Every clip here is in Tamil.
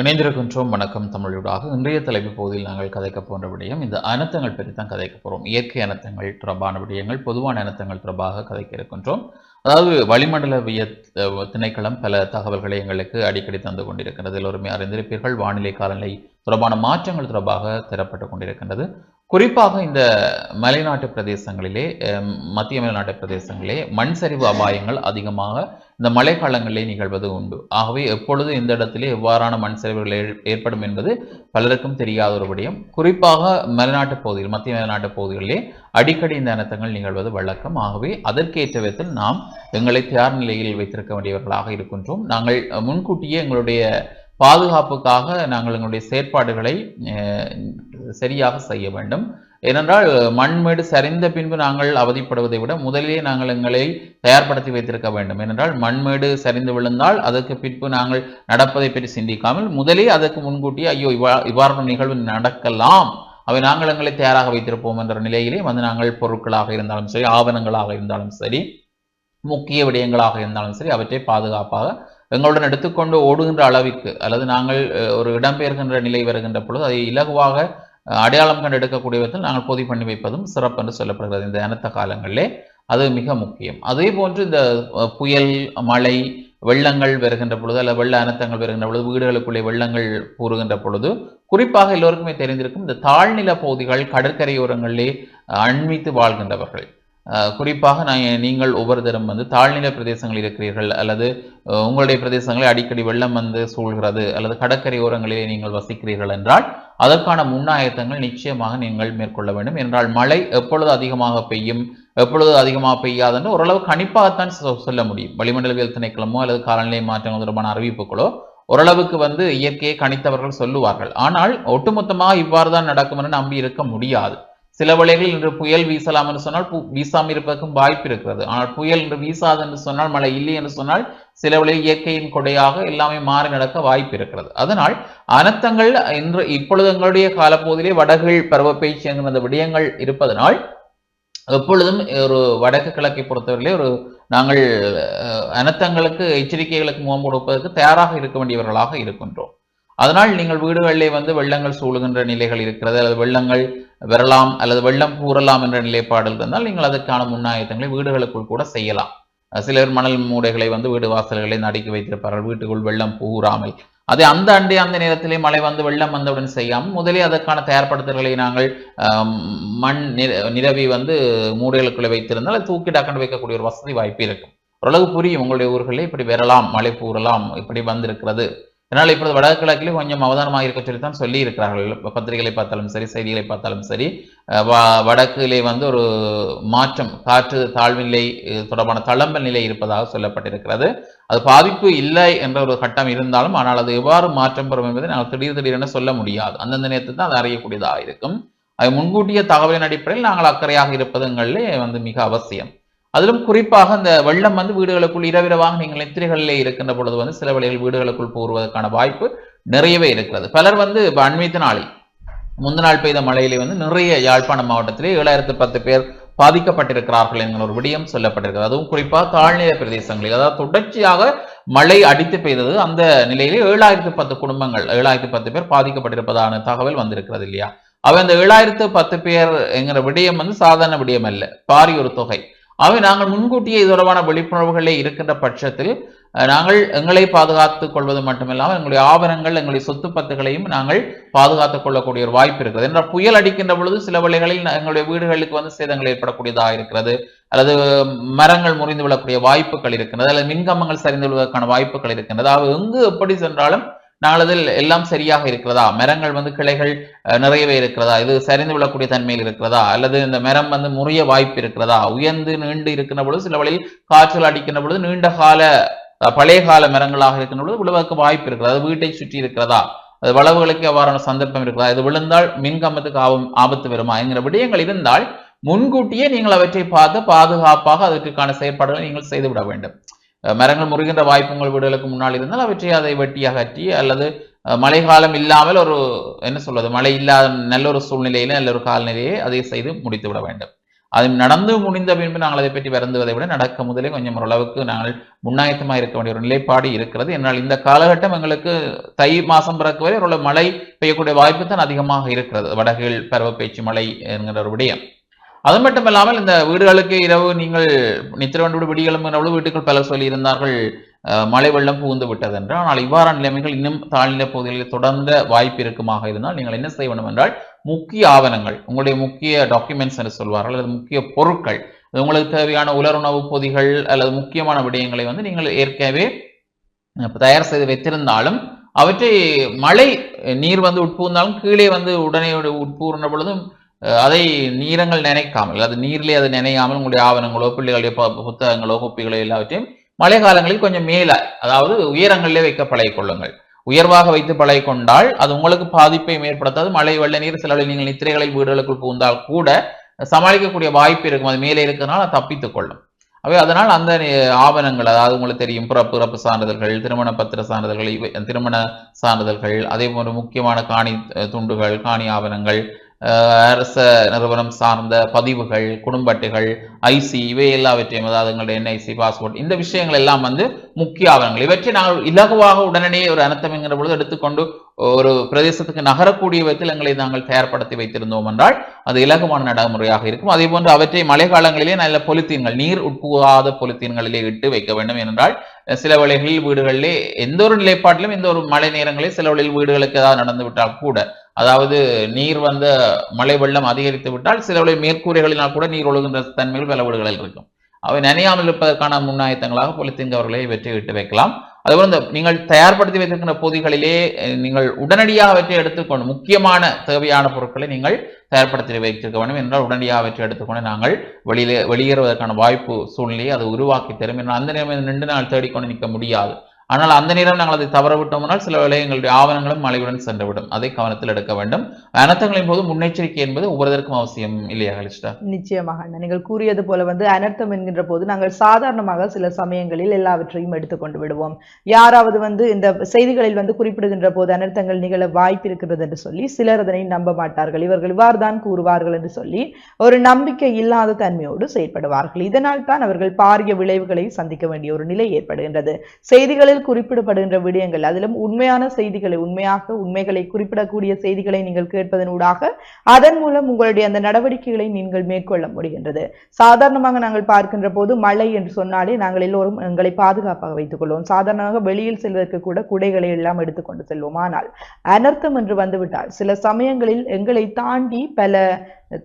இணைந்திருக்கின்றோம். வணக்கம் தமிழூடாக. இன்றைய தலைப்பு பகுதியில் நாங்கள் கதைக்க போன்ற விடயம் இந்த அனர்த்தங்கள் பற்றி தான் கதைக்க போகிறோம் இயற்கை அனர்த்தங்கள் தொடர்பான விடயங்கள் பொதுவான அனர்த்தங்கள் தொடர்பாக கதைக்க இருக்கின்றோம். அதாவது வளிமண்டலவிய திணைக்களம் பல தகவல்களை எங்களுக்கு அடிக்கடி தந்து கொண்டிருக்கின்றது. எல்லோருமே அறிந்திருப்பீர்கள். வானிலை காலநிலை தொடர்பான மாற்றங்கள் தொடர்பாக தரப்பட்டு கொண்டிருக்கின்றது. குறிப்பாக இந்த மலைநாட்டு பிரதேசங்களிலே மத்திய மலைநாட்டு பிரதேசங்களிலே மண் சரிவு அபாயங்கள் அதிகமாக இந்த மழைக்காலங்களிலே நிகழ்வது உண்டு. ஆகவே எப்பொழுது இந்த இடத்திலே எவ்வாறான மண் சரிவுகள் ஏற்- ஏற்படும் என்பது பலருக்கும் தெரியாத ஒரு விடயம். குறிப்பாக மலைநாட்டு பகுதியில் மத்திய மலைநாட்டு பகுதிகளிலே அடிக்கடி இந்த அனர்த்தங்கள் நிகழ்வது வழக்கம். ஆகவே அதற்கேற்ற விதத்தில் நாம் எங்களை தயார் நிலையில் வைத்திருக்க வேண்டியவர்களாக இருக்கின்றோம். நாங்கள் முன்கூட்டியே எங்களுடைய பாதுகாப்புக்காக நாங்கள் எங்களுடைய செயற்பாடுகளை சரியாக செய்ய வேண்டும். ஏனென்றால் மண்மேடு சரிந்த பின்பு நாங்கள் அவதிப்படுவதை விட முதலிலே நாங்கள் எங்களை தயார்படுத்தி வைத்திருக்க வேண்டும். ஏனென்றால் மண்மேடு சரிந்து விழுந்தால் அதற்கு பின்பு நாங்கள் நடப்பதை பற்றி சிந்திக்காமல் முதலே அதற்கு முன்கூட்டியே ஐயோ இவ்வா இவ்வாறான நிகழ்வு நடக்கலாம். அவை நாங்கள் எங்களை தயாராக வைத்திருப்போம் என்ற நிலையிலே வந்து நாங்கள் பொருட்களாக இருந்தாலும் சரி ஆவணங்களாக இருந்தாலும் சரி முக்கிய விடயங்களாக இருந்தாலும் சரி அவற்றை பாதுகாப்பாக எங்களுடன் எடுத்துக்கொண்டு ஓடுகின்ற அளவிற்கு அல்லது நாங்கள் ஒரு இடம்பெயர்கின்ற நிலை வருகின்ற பொழுது அதை இலகுவாக அடையாளம் கண்டு எடுக்கக்கூடிய விதத்தில் நாங்கள் பொதி பண்ணி வைப்பதும் சிறப்பு என்று சொல்லப்படுகிறது இந்த அனத்த காலங்களிலே. அது மிக முக்கியம். அதே போன்று இந்த புயல் மழை வெள்ளங்கள் வருகின்ற பொழுது அல்லது வெள்ள அனர்த்தங்கள் வருகின்ற பொழுது வீடுகளுக்குள்ளே வெள்ளங்கள் கூறுகின்ற பொழுது குறிப்பாக எல்லோருக்குமே தெரிந்திருக்கும் இந்த தாழ்நில பகுதிகள் கடற்கரையோரங்களிலே அண்மித்து வாழ்கின்றவர்கள். குறிப்பாக நான் நீங்கள் ஒவ்வொரு வந்து தாழ்நில பிரதேசங்களில் இருக்கிறீர்கள் அல்லது உங்களுடைய பிரதேசங்களில் அடிக்கடி வெள்ளம் வந்து சூழ்கிறது அல்லது கடற்கரை ஓரங்களிலே நீங்கள் வசிக்கிறீர்கள் என்றால் அதற்கான முன்னாயத்தங்கள் நிச்சயமாக நீங்கள் மேற்கொள்ள வேண்டும். என்றால் மழை எப்பொழுது அதிகமாக பெய்யும் எப்பொழுது அதிகமாக பெய்யாதுன்னு ஓரளவு கணிப்பாகத்தான் சொ- சொல்ல முடியும். வளிமண்டலவியல் திணைக்களமோ அல்லது காலநிலை மாற்றங்கள் தொடர்பான அறிவிப்புகளோ ஓரளவுக்கு வந்து இயற்கையை கணித்தவர்கள் சொல்லுவார்கள். ஆனால் ஒட்டுமொத்தமாக இவ்வாறு தான் நடக்கும் என்று நம்பி இருக்க முடியாது. சில வழிகளில் இன்று புயல் வீசலாம் என்று சொன்னால் பு- வீசாமல் இருப்பதற்கும் வாய்ப்பு இருக்கிறது. ஆனால் புயல் இன்று வீசாது என்று சொன்னால் மழை இல்லை என்று சொன்னால் சில வழியில் இயற்கையின் கொடையாக எல்லாமே மாறி நடக்க வாய்ப்பு இருக்கிறது. அதனால் அனர்த்தங்கள் இன்று இப்பொழுது எங்களுடைய காலப்பகுதியிலே வடகில் பருவப்பெய்ச்சி என்கிற அந்த விடயங்கள் இருப்பதனால் எப்பொழுதும் ஒரு வடக்கு கிழக்கை பொறுத்தவரையிலே ஒரு நாங்கள் அனர்த்தங்களுக்கு எச்சரிக்கைகளுக்கு முகம் கொடுப்பதற்கு தயாராக இருக்க வேண்டியவர்களாக இருக்கின்றோம். அதனால் நீங்கள் வீடுகளிலே வந்து வெள்ளங்கள் சூழுகின்ற நிலைகள் இருக்கிறது. அல்லது வெள்ளங்கள் வரலாம் அல்லது வெள்ளம் கூறலாம் என்ற நிலைப்பாடில் இருந்தால் நீங்கள் அதற்கான முன்னாயத்தங்களை வீடுகளுக்குள் கூட செய்யலாம். சிலர் மணல் மூடைகளை வந்து வீடு வாசல்களை நடுக்கி வைத்திருப்பார்கள். வீட்டுக்குள் வெள்ளம் புகுறாமல் அது அந்த அண்டை அந்த நேரத்திலே மழை வந்து வெள்ளம் வந்தவுடன் செய்யாமல் முதலே அதற்கான தயார்படுத்தல்களை நாங்கள் மண் நிர- நிரவி வந்து மூடைகளுக்குள்ளே வைத்திருந்தால் அது தூக்கி டக்குன்னு வைக்கக்கூடிய ஒரு வசதி வாய்ப்பு இருக்கும். ஓரளவு புரியும் உங்களுடைய ஊர்களில் இப்படி வரலாம் மழை கூறலாம் இப்படி வந்திருக்கிறது. அதனால் இப்பொழுது வடக்கு கொஞ்சம் அவதானமாக இருக்க சொல்லித்தான் சொல்லி இருக்கிறார்கள் பத்திரிகைகளை பார்த்தாலும் சரி செய்திகளை பார்த்தாலும் சரி வ- வடக்கிலே வந்து ஒரு மாற்றம் காற்று தாழ்வு நிலை தொடர்பான தளம்பல் நிலை இருப்பதாக சொல்லப்பட்டிருக்கிறது. அது பாதிப்பு இல்லை என்ற ஒரு கட்டம் இருந்தாலும் ஆனால் அது எவ்வாறு மாற்றம் பெறும் என்பதை நாங்கள் திடீர் திடீரென சொல்ல முடியாது. அந்தந்த நேரத்தில் தான் அது அறியக்கூடியதாக இருக்கும். அது முன்கூட்டிய தகவலின் அடிப்படையில் நாங்கள் அக்கறையாக இருப்பதுங்களிலே வந்து மிக அவசியம். அதிலும் குறிப்பாக இந்த வெள்ளம் வந்து வீடுகளுக்குள் இரவிரவாக நீங்கள் நெத்திரிகளிலே இருக்கின்ற பொழுது வந்து சில வேளைகள் வீடுகளுக்குள் போடுவதற்கான வாய்ப்பு நிறையவே இருக்கிறது. பலர் வந்து இப்போ அண்மைத்த நாளில் முந்த நாள் பெய்த மழையிலே வந்து நிறைய யாழ்ப்பாணம் மாவட்டத்திலே ஏழாயிரத்து பத்து பேர் பாதிக்கப்பட்டிருக்கிறார்கள் என்கிற ஒரு விடயம் சொல்லப்பட்டிருக்கிறது. அதுவும் குறிப்பாக தாழ்நில பிரதேசங்களில் அதாவது தொடர்ச்சியாக மழை அடித்து பெய்தது அந்த நிலையிலே ஏழாயிரத்து பத்து குடும்பங்கள் ஏழாயிரத்து பத்து பேர் பாதிக்கப்பட்டிருப்பதான தகவல் வந்திருக்கிறது இல்லையா? அவை அந்த ஏழாயிரத்து பத்து பேர் என்கிற விடயம் வந்து சாதாரண விடயம் அல்ல. பாரி ஒரு தொகை. அவை நாங்கள் முன்கூட்டியே இது தொடர்பான விழிப்புணர்வுகளே இருக்கின்ற பட்சத்தில் நாங்கள் எங்களை பாதுகாத்துக் கொள்வது மட்டுமில்லாமல் எங்களுடைய ஆவணங்கள் எங்களுடைய சொத்து பத்துகளையும் நாங்கள் பாதுகாத்துக் கொள்ளக்கூடிய ஒரு வாய்ப்பு இருக்கிறது. என்றால் புயல் அடிக்கின்ற பொழுது சில வேளைகளில் எங்களுடைய வீடுகளுக்கு வந்து சேதங்கள் ஏற்படக்கூடியதாக இருக்கிறது அல்லது மரங்கள் முறிந்து விழக்கூடிய வாய்ப்புகள் இருக்கின்றது அல்லது மின்கம்பங்கள் சரிந்து விழுவதற்கான வாய்ப்புகள் இருக்கின்றது அவை எங்கு எப்படி சென்றாலும் நாளதில் எல்லாம் சரியாக இருக்கிறதா? மரங்கள் வந்து கிளைகள் அஹ், நிறையவே இருக்கிறதா? இது சரிந்து விழக்கூடிய தன்மையில் இருக்கிறதா? அல்லது இந்த மரம் வந்து முறிய வாய்ப்பு இருக்கிறதா? உயர்ந்து நீண்டு இருக்கின்ற பொழுது சில வழியில் காய்ச்சல் அடிக்கின்ற பொழுது நீண்ட கால அஹ், பழைய கால மரங்களாக இருக்கின்ற பொழுது விழுவதற்கு வாய்ப்பு இருக்கிறதா? வீட்டை சுற்றி இருக்கிறதா? அது வளவுகளுக்கு அவ்வாறான சந்தர்ப்பம் இருக்கிறதா? இது விழுந்தால் மின்கம்பத்துக்கு ஆபம் ஆபத்து வருமா? என்கிற விடயங்கள் இருந்தால் முன்கூட்டியே நீங்கள் அவற்றை பார்த்து பாதுகாப்பாக அதற்கான செயற்பாடுகளை நீங்கள் செய்துவிட வேண்டும். மரங்கள் முறிகின்ற வாய்ப்பு உங்கள் வீடுகளுக்கு முன்னால் இருந்தால் அவற்றை அதை வெட்டி அகற்றி அல்லது மழை மழைக்காலம் இல்லாமல் ஒரு என்ன சொல்வது மழை இல்லாத நல்ல ஒரு சூழ்நிலையில நல்ல ஒரு காலநிலையை அதை செய்து முடித்து விட வேண்டும். அது நடந்து முடிந்த பின்பு நாங்கள் அதை பற்றி வருந்துவதை விட நடக்க முதலே கொஞ்சம் ஓரளவுக்கு நாங்கள் முன்னாயத்தமாக இருக்க வேண்டிய ஒரு நிலைப்பாடு இருக்கிறது. என்னால் இந்த காலகட்டம் எங்களுக்கு தை மாதம் பிறக்க வரை ஒரு மழை பெய்யக்கூடிய வாய்ப்பு தான் அதிகமாக இருக்கிறது. வடகில் பருவ பேச்சு மழை என்கிற ஒரு விடயம். அது மட்டும் இல்லாமல் இந்த வீடுகளுக்கு இரவு நீங்கள் நித்திர வேண்டு விடிகளும் வீட்டுக்குள் பலர் சொல்லியிருந்தார்கள் மழை வெள்ளம் புகுந்து விட்டது என்று ஆனால் இவ்வாறான நிலைமைகள் இன்னும் தாழ்நிலை பகுதிகளில் தொடர்ந்த வாய்ப்பு இருக்குமாக இருந்தால் நீங்கள் என்ன செய்ய வேண்டும் என்றால் முக்கிய ஆவணங்கள் உங்களுடைய முக்கிய டாக்குமெண்ட்ஸ் என்று சொல்வார்கள் அல்லது முக்கிய பொருட்கள் அது உங்களுக்கு தேவையான உலருணவு பொதிகள் அல்லது முக்கியமான விடயங்களை வந்து நீங்கள் ஏற்கனவே தயார் செய்து வைத்திருந்தாலும் அவற்றை மழை நீர் வந்து உட்புகுந்தாலும் கீழே வந்து உடனே உட்பூர்ன பொழுதும் அதை நீரங்கள் நினைக்காமல் அது நீரிலே அது நினையாமல் உங்களுடைய ஆவணங்களோ பிள்ளைகளுடைய புத்தகங்களோ குப்பிகளோ எல்லாவற்றையும் மழை காலங்களில் கொஞ்சம் மேல அதாவது உயரங்களிலே வைக்க பழகிக்கொள்ளுங்கள். உயர்வாக வைத்து பழகிக்கொண்டால் அது உங்களுக்கு பாதிப்பை ஏற்படுத்தாது. மழை வெள்ள நீர் சில நீங்கள் நித்திரைகளில் வீடுகளுக்குள் புகுந்தால் கூட சமாளிக்கக்கூடிய வாய்ப்பு இருக்கும். அது மேலே இருக்கிறதுனால தப்பித்துக் கொள்ளும். அவை அதனால் அந்த ஆவணங்கள் அதாவது உங்களுக்கு தெரியும் பிறப்பு இறப்பு சான்றிதழ்கள் திருமண பத்திர சான்றிதழ்கள் இவை திருமண சான்றிதழ்கள் அதே போன்ற முக்கியமான காணி துண்டுகள் காணி ஆவணங்கள் அரச நிறுவனம் சார்ந்த பதிவுகள் குடும்ப அட்டைகள் ஐசி இவை எல்லாவற்றையும் அதாவது எங்களுடைய என்ஐசி பாஸ்போர்ட் இந்த விஷயங்கள் எல்லாம் வந்து முக்கிய ஆவணங்கள். இவற்றை நாங்கள் இலகுவாக உடனடியே ஒரு அனர்த்தம் என்கிற பொழுது எடுத்துக்கொண்டு ஒரு பிரதேசத்துக்கு நகரக்கூடிய விதத்தில் எங்களை நாங்கள் தயார்படுத்தி வைத்திருந்தோம் என்றால் அது இலகுவான நடைமுறையாக இருக்கும். அதே போன்று அவற்றை மழை காலங்களிலே நல்ல பொலித்தீன்கள் நீர் உட்புகாத பொலித்தீன்களிலே இட்டு வைக்க வேண்டும் என்றால் சில வேளைகளில் வீடுகளிலே எந்த ஒரு நிலைப்பாட்டிலும் எந்த ஒரு மழை நேரங்களில் சில வேளையில் வீடுகளுக்கு ஏதாவது நடந்துவிட்டால் கூட அதாவது நீர் வந்த மழை வெள்ளம் அதிகரித்து விட்டால் சில மேற்கூரைகளினால் கூட நீர் ஒழுகின்ற தன்மையில் பல வீடுகளில் இருக்கும். அவை நனையாமல் இருப்பதற்கான முன்னாயத்தங்களாக பொலித்தீன் கவர்களை வெற்றி விட்டு வைக்கலாம். அதுபோல் இந்த நீங்கள் தயார்படுத்தி வைத்திருக்கின்ற பொதிகளிலே நீங்கள் உடனடியாக அவற்றை எடுத்துக்கொண்டு முக்கியமான தேவையான பொருட்களை நீங்கள் தயார்படுத்தி வைத்திருக்க வேண்டும். என்றால் உடனடியாக அவற்றை எடுத்துக்கொண்டு நாங்கள் வெளியிலே வெளியேறுவதற்கான வாய்ப்பு சூழ்நிலையை அது உருவாக்கி தரும். என்றால் அந்த நேரம் நின்று நாங்கள் தேடிக்கொண்டு நிற்க முடியாது. ஆனால் அந்த நேரம் நாங்கள் அதை தவற விட்டோம்னால் சில வேளை எங்களுடைய ஆவணங்களும் மழையுடன் சென்றுவிடும். அதை கவனத்தில் எடுக்க வேண்டும். அனர்த்தங்களின் போது முன்னெச்சரிக்கை என்பது ஒவ்வொருதற்கும் அவசியம் இல்லையா கலிஷ்டா? நிச்சயமாக நீங்கள் கூறியது போல வந்து அனர்த்தம் என்கின்ற போது நாங்கள் சாதாரணமாக சில சமயங்களில் எல்லாவற்றையும் எடுத்துக்கொண்டு விடுவோம். யாராவது வந்து இந்த செய்திகளில் வந்து குறிப்பிடுகின்ற போது அனர்த்தங்கள் நிகழ வாய்ப்பு இருக்கிறது என்று சொல்லி சிலர் அதனை நம்ப மாட்டார்கள். இவர்கள் இவ்வாறு தான் கூறுவார்கள் என்று சொல்லி ஒரு நம்பிக்கை இல்லாத தன்மையோடு செயற்படுவார்கள் இதனால் தான் அவர்கள் பாரிய விளைவுகளை சந்திக்க வேண்டிய ஒரு நிலை ஏற்படுகின்றது. செய்திகளில் குறிப்பிடப்படுகின்ற விடயங்கள் அதிலும் உண்மையான செய்திகளை உண்மையாக உண்மைகளை குறிப்பிடக்கூடிய செய்திகளை நீங்கள் கேட்பதன் ஊடாக அதன் மூலம் உங்களுடைய அந்த நடவடிக்கைகளை நீங்கள் மேற்கொள்ள முடிகின்றது. சாதாரணமாக நாங்கள் பார்க்கின்ற போது மழை என்று சொன்னாலே நாங்கள் எல்லோரும் எங்களை பாதுகாப்பாக வைத்துக் கொள்வோம். சாதாரணமாக வெளியில் செல்வதற்கு கூட குடைகளை எல்லாம் எடுத்துக்கொண்டு செல்வோம். ஆனால் அனர்த்தம் என்று வந்துவிட்டால் சில சமயங்களில் எங்களை தாண்டி பல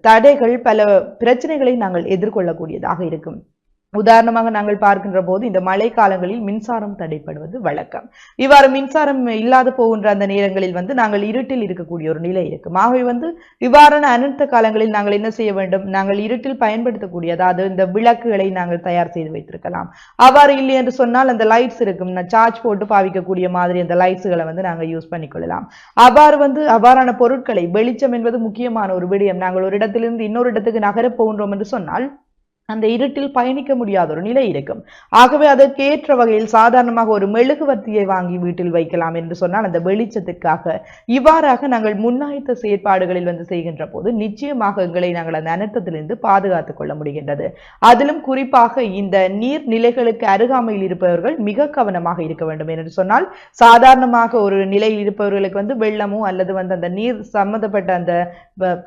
தடைகள் பல பிரச்சனைகளை நாங்கள் எதிர்கொள்ளக்கூடியதாக இருக்கும். உதாரணமாக நாங்கள் பார்க்கின்ற போது இந்த மழை காலங்களில் மின்சாரம் தடைப்படுவது வழக்கம். இவ்வாறு மின்சாரம் இல்லாது போகின்ற அந்த நேரங்களில் வந்து நாங்கள் இருட்டில் இருக்கக்கூடிய ஒரு நிலை இருக்கும். ஆகவே வந்து இவ்வாறான அனர்த்த காலங்களில் நாங்கள் என்ன செய்ய வேண்டும்? நாங்கள் இருட்டில் பயன்படுத்தக்கூடிய அதாவது இந்த விளக்குகளை நாங்கள் தயார் செய்து வைத்திருக்கலாம். அவ்வாறு இல்லை என்று சொன்னால் அந்த லைட்ஸ் இருக்கும். சார்ஜ் போட்டு பாவிக்கக்கூடிய மாதிரி அந்த லைட்ஸுகளை வந்து நாங்கள் யூஸ் பண்ணிக்கொள்ளலாம். அவ்வாறு வந்து அவ்வாறான பொருட்களை வெளிச்சம் என்பது முக்கியமான ஒரு விடயம். நாங்கள் ஒரு இடத்திலிருந்து இன்னொரு இடத்துக்கு நகரப் போகின்றோம் என்று சொன்னால் அந்த இருட்டில் பயணிக்க முடியாத ஒரு நிலை இருக்கும். ஆகவே அதற்கு ஏற்ற வகையில் சாதாரணமாக ஒரு மெழுகுவர்த்தியை வாங்கி வீட்டில் வைக்கலாம் என்று சொன்னால் அந்த வெளிச்சத்துக்காக இவ்வாறாக நாங்கள் முன்னாயத்த செயற்பாடுகளில் வந்து செய்கின்ற போது நிச்சயமாக எங்களை நாங்கள் அந்த அனர்த்தத்திலிருந்து பாதுகாத்துக் கொள்ள முடிகின்றது. அதிலும் குறிப்பாக இந்த நீர்நிலைகளுக்கு அருகாமையில் இருப்பவர்கள் மிக கவனமாக இருக்க வேண்டும் என்று சொன்னால் சாதாரணமாக ஒரு நிலையில் இருப்பவர்களுக்கு வந்து வெள்ளமோ அல்லது வந்து அந்த நீர் சம்பந்தப்பட்ட அந்த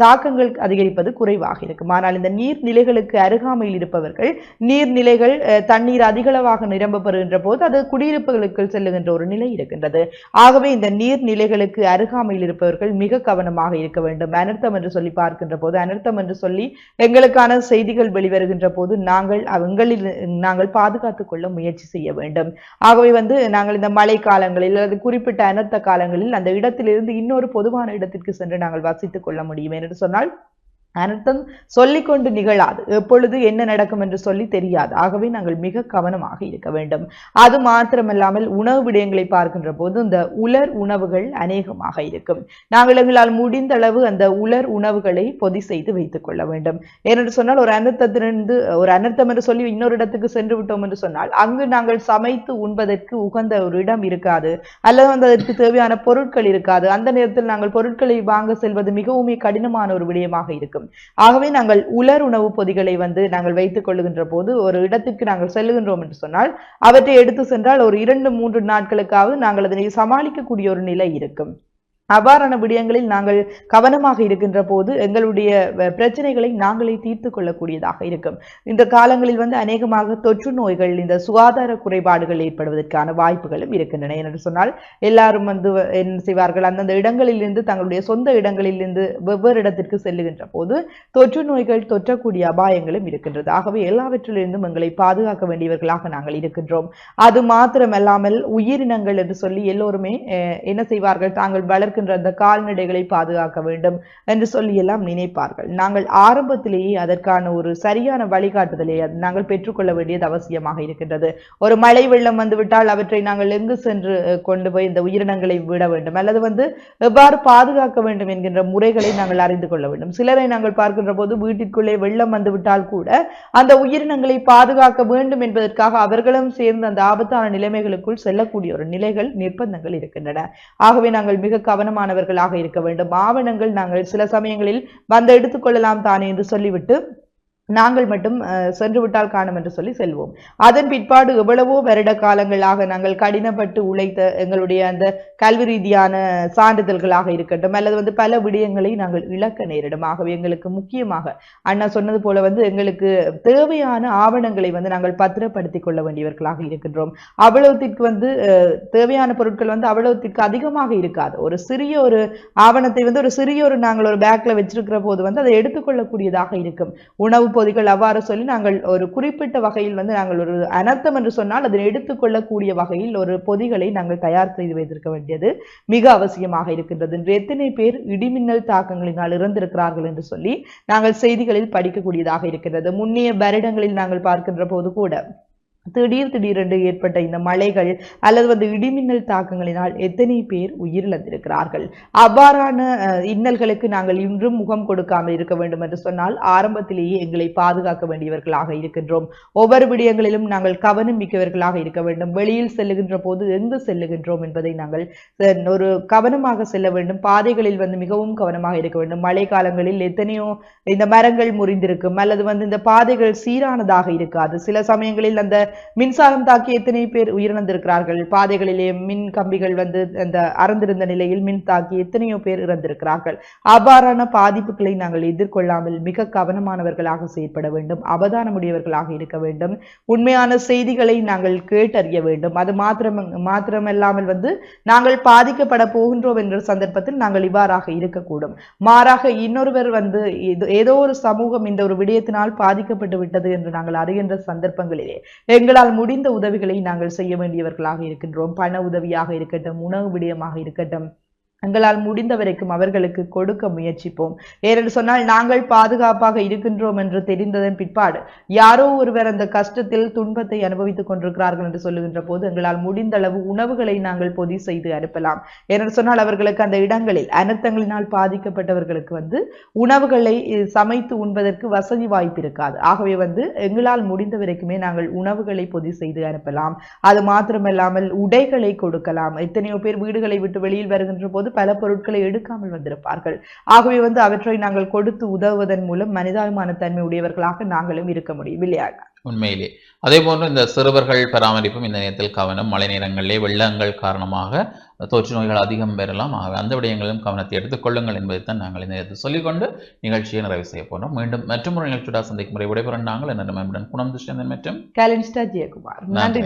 தாக்கங்கள் அதிகரிப்பது குறைவாக இருக்கும். ஆனால் இந்த நீர்நிலைகளுக்கு அருகாமையில் இருப்பவர்கள் நீர்நிலைகள் தண்ணீர் அதிகளவாக நிரம்ப பெறுகின்ற போது அது குடியிருப்புகளுக்குள் செல்லுகின்ற ஒரு நிலை இருக்கின்றது. ஆகவே இந்த நீர்நிலைகளுக்கு அருகாமையில் இருப்பவர்கள் மிக கவனமாக இருக்க வேண்டும். அனர்த்தம் என்று சொல்லி பார்க்கின்ற போது அனர்த்தம் என்று சொல்லி எங்களுக்கான செய்திகள் வெளிவருகின்ற போது நாங்கள் எங்களில் நாங்கள் பாதுகாத்துக் கொள்ள முயற்சி செய்ய வேண்டும். ஆகவே வந்து நாங்கள் இந்த மழை காலங்களில் அல்லது குறிப்பிட்ட அனர்த்த காலங்களில் அந்த இடத்திலிருந்து இன்னொரு பொதுவான இடத்திற்கு சென்று நாங்கள் வசித்துக் கொள்ள முடியும். என்று சொன்னால் அனர்த்தம் சொல்லிக்கொண்டு நிகழாது. எப்பொழுது என்ன நடக்கும் என்று சொல்லி தெரியாது. ஆகவே நாங்கள் மிக கவனமாக இருக்க வேண்டும். அது மாத்திரமல்லாமல் உணவு விடயங்களை பார்க்கின்ற போது இந்த உலர் உணவுகள் அநேகமாக இருக்கும். நாங்கள் எங்களால் முடிந்த அளவு அந்த உலர் உணவுகளை பொதி செய்து வைத்துக் கொள்ள வேண்டும். ஏனென்று சொன்னால் ஒரு அனர்த்தத்திலிருந்து ஒரு அனர்த்தம் என்று சொல்லி இன்னொரு இடத்துக்கு சென்று விட்டோம் என்று சொன்னால் அங்கு நாங்கள் சமைத்து உண்பதற்கு உகந்த ஒரு இடம் இருக்காது. அல்லது அந்த அதற்கு தேவையான பொருட்கள் இருக்காது. அந்த நேரத்தில் நாங்கள் பொருட்களை வாங்க செல்வது மிகவுமே கடினமான ஒரு விடயமாக இருக்கும். இருக்கும் ஆகவே நாங்கள் உலர் உணவு பொதிகளை வந்து நாங்கள் வைத்துக் கொள்ளுகின்ற போது ஒரு இடத்திற்கு நாங்கள் செல்லுகின்றோம் என்று சொன்னால் அவற்றை எடுத்து சென்றால் ஒரு இரண்டு மூன்று நாட்களுக்காவது நாங்கள் அதனை சமாளிக்கக்கூடிய ஒரு நிலை இருக்கும். அவ்வாறான விடயங்களில் நாங்கள் கவனமாக இருக்கின்ற போது எங்களுடைய பிரச்சனைகளை நாங்களே தீர்த்து கொள்ளக்கூடியதாக இருக்கும். இந்த காலங்களில் வந்து அநேகமாக தொற்று நோய்கள் இந்த சுகாதார குறைபாடுகள் ஏற்படுவதற்கான வாய்ப்புகளும் இருக்கின்றன. என்று சொன்னால் எல்லாரும் வந்து என்ன செய்வார்கள்? அந்தந்த இடங்களிலிருந்து தங்களுடைய சொந்த இடங்களிலிருந்து வெவ்வேறு இடத்திற்கு செல்லுகின்ற போது தொற்று நோய்கள் தொற்றக்கூடிய அபாயங்களும் இருக்கின்றது. ஆகவே எல்லாவற்றிலிருந்தும் எங்களை பாதுகாக்க வேண்டியவர்களாக நாங்கள் இருக்கின்றோம். அது மாத்திரமல்லாமல் உயிரினங்கள் என்று சொல்லி எல்லோருமே அஹ், என்ன செய்வார்கள்? தாங்கள் இருக்கின்ற அந்த கால்நடைகளை பாதுகாக்க வேண்டும் என்று சொல்லியெல்லாம் நினைப்பார்கள். நாங்கள் ஆரம்பத்திலேயே அதற்கான ஒரு சரியான வழிகாட்டுதலை நாங்கள் பெற்றுக்கொள்ள வேண்டியது அவசியமாக இருக்கின்றது. ஒரு மழை வெள்ளம் வந்துவிட்டால் அவற்றை நாங்கள் எங்கு சென்று கொண்டு போய் இந்த உயிரினங்களை விட வேண்டும். அல்லது வந்து எவ்வாறு பாதுகாக்க வேண்டும் என்கின்ற முறைகளை நாங்கள் அறிந்து கொள்ள வேண்டும். சிலரை நாங்கள் பார்க்கின்ற போது வீட்டிற்குள்ளே வெள்ளம் வந்துவிட்டால் கூட அந்த உயிரினங்களை பாதுகாக்க வேண்டும் என்பதற்காக அவர்களும் சேர்ந்து அந்த ஆபத்தான நிலைமைகளுக்குள் செல்லக்கூடிய ஒரு நிலைகள் நிர்பந்தங்கள் இருக்கின்றன. ஆகவே நாங்கள் மிக கவனம் கவனமானவர்களாக இருக்க வேண்டும். ஆவணங்கள் நாங்கள் சில சமயங்களில் வந்து எடுத்துக்கொள்ளலாம் தானே என்று சொல்லிவிட்டு நாங்கள் மட்டும் சென்று விட்டால் காணும் என்று சொல்லி செல்வோம். அதன் பிற்பாடு எவ்வளவோ வருட காலங்களாக நாங்கள் கடினப்பட்டு உழைத்த எங்களுடைய அந்த கல்வி ரீதியான சான்றிதழ்களாக இருக்கட்டும் அல்லது வந்து பல விடயங்களை நாங்கள் இழக்க நேரிடும். ஆகவே எங்களுக்கு முக்கியமாக அண்ணா சொன்னது போல வந்து எங்களுக்கு தேவையான ஆவணங்களை வந்து நாங்கள் பத்திரப்படுத்திக் கொள்ள வேண்டியவர்களாக இருக்கின்றோம். அவ்வளவுத்திற்கு வந்து தேவையான பொருட்கள் வந்து அவ்வளவுத்திற்கு அதிகமாக இருக்காது. ஒரு சிறிய ஒரு ஆவணத்தை வந்து ஒரு சிறிய ஒரு நாங்கள் ஒரு பேக்ல வச்சிருக்கிற போது வந்து அதை எடுத்துக்கொள்ளக்கூடியதாக இருக்கும். உணவு பொதிகள் அவ்வாறு சொல்லி நாங்கள் ஒரு குறிப்பிட்ட வகையில் வந்து நாங்கள் ஒரு அனர்த்தம் என்று சொன்னால் அதனை எடுத்துக்கொள்ளக்கூடிய வகையில் ஒரு பொதிகளை நாங்கள் தயார் செய்து வைத்திருக்க வேண்டியது மிக அவசியமாக இருக்கின்றது. என்று எத்தனை பேர் இடிமின்னல் தாக்கங்களினால் இறந்திருக்கிறார்கள் என்று சொல்லி நாங்கள் செய்திகளில் படிக்கக்கூடியதாக இருக்கின்றது. முன்னைய வருடங்களில் நாங்கள் பார்க்கின்ற போது கூட திடீர் திடீரென்று ஏற்பட்ட இந்த மழைகள் அல்லது வந்து இடிமின்னல் தாக்கங்களினால் எத்தனை பேர் உயிரிழந்திருக்கிறார்கள்? அவ்வாறான இன்னல்களுக்கு நாங்கள் இன்றும் முகம் கொடுக்காமல் இருக்க வேண்டும் என்று சொன்னால் ஆரம்பத்திலேயே எங்களை பாதுகாக்க வேண்டியவர்களாக இருக்கின்றோம். ஒவ்வொரு விடயங்களிலும் நாங்கள் கவனம் மிக்கவர்களாக இருக்க வேண்டும். வெளியில் செல்லுகின்ற போது எங்கு செல்லுகின்றோம் என்பதை நாங்கள் ஒரு கவனமாக செல்ல வேண்டும். பாதைகளில் வந்து மிகவும் கவனமாக இருக்க வேண்டும். மழை காலங்களில் எத்தனையோ இந்த மரங்கள் முறிந்திருக்கும் அல்லது வந்து இந்த பாதைகள் சீரானதாக இருக்காது. சில சமயங்களில் அந்த மின்சாரம் தாக்கி எத்தனை பேர் உயிரிழந்திருக்கிறார்கள்? பாதைகளிலே மின் கம்பிகள் வந்து அந்த அறந்திருந்த நிலையில் மின் தாக்கி எத்தனையோ பேர் இறந்திருக்கிறார்கள். அவ்வாறான பாதிப்புகளை நாங்கள் எதிர்கொள்ளாமல் மிக கவனமானவர்களாக செயற்பட வேண்டும். அவதானமுடையவர்களாக இருக்க வேண்டும். உண்மையான செய்திகளை நாங்கள் கேட்டறிய வேண்டும். அது மாத்திரம் மாத்திரமல்லாமல் வந்து நாங்கள் பாதிக்கப்பட போகின்றோம் என்ற சந்தர்ப்பத்தில் நாங்கள் இவ்வாறாக இருக்கக்கூடும். மாறாக இன்னொருவர் வந்து ஏதோ ஒரு சமூகம் இந்த ஒரு விடயத்தினால் பாதிக்கப்பட்டு விட்டது என்று நாங்கள் அறிகின்ற சந்தர்ப்பங்களிலே எங்களால் முடிந்த உதவிகளை நாங்கள் செய்ய வேண்டியவர்களாக இருக்கின்றோம். பண உதவியாக இருக்கட்டும் உணவு விடயமாக இருக்கட்டும். எங்களால் முடிந்த வரைக்கும் அவர்களுக்கு கொடுக்க முயற்சிப்போம். ஏனென்று சொன்னால் நாங்கள் பாதுகாப்பாக இருக்கின்றோம் என்று தெரிந்ததன் பிற்பாடு யாரோ ஒருவர் அந்த கஷ்டத்தில் துன்பத்தை அனுபவித்துக் கொண்டிருக்கிறார்கள் என்று சொல்லுகின்ற போது எங்களால் முடிந்த அளவு உணவுகளை நாங்கள் பொதி செய்து அனுப்பலாம். ஏனென்று சொன்னால் அவர்களுக்கு அந்த இடங்களில் அனர்த்தங்களினால் பாதிக்கப்பட்டவர்களுக்கு வந்து உணவுகளை சமைத்து உண்பதற்கு வசதி வாய்ப்பு இருக்காது. ஆகவே வந்து எங்களால் முடிந்த வரைக்குமே நாங்கள் உணவுகளை பொதி செய்து அனுப்பலாம். அது மாத்திரமல்லாமல் உடைகளை கொடுக்கலாம். எத்தனையோ பேர் வீடுகளை விட்டு வெளியில் வருகின்ற போது பல பொருட்களை எடுக்காமல் வந்திருப்பார்கள். ஆகவே வந்து அவற்றை நாங்கள் கொடுத்து உதவுவதன் மூலம் மனிதாபிமான தன்மை உடையவர்களாக நாங்களும் இருக்க முடியும் இல்லையா? உண்மையிலே. அதே போன்று இந்த சிறுவர்கள் பராமரிப்பும் இந்த நேரத்தில் கவனம் மழை நேரங்களிலே வெள்ளங்கள் காரணமாக தொற்று நோய்கள் அதிகம் பெறலாம். ஆகவே அந்த விடயங்களிலும் கவனத்தை எடுத்துக் கொள்ளுங்கள் என்பதைத்தான் நாங்கள் இந்த நேரத்தில் சொல்லிக்கொண்டு நிகழ்ச்சியை நிறைவு செய்ய போனோம் மீண்டும் மற்றொரு நிகழ்ச்சியுடன் சந்திக்கும் முறை விடைபெறும் நாங்கள். என்ன குணம் துஷ்யந்தன் மற்றும் நன்றி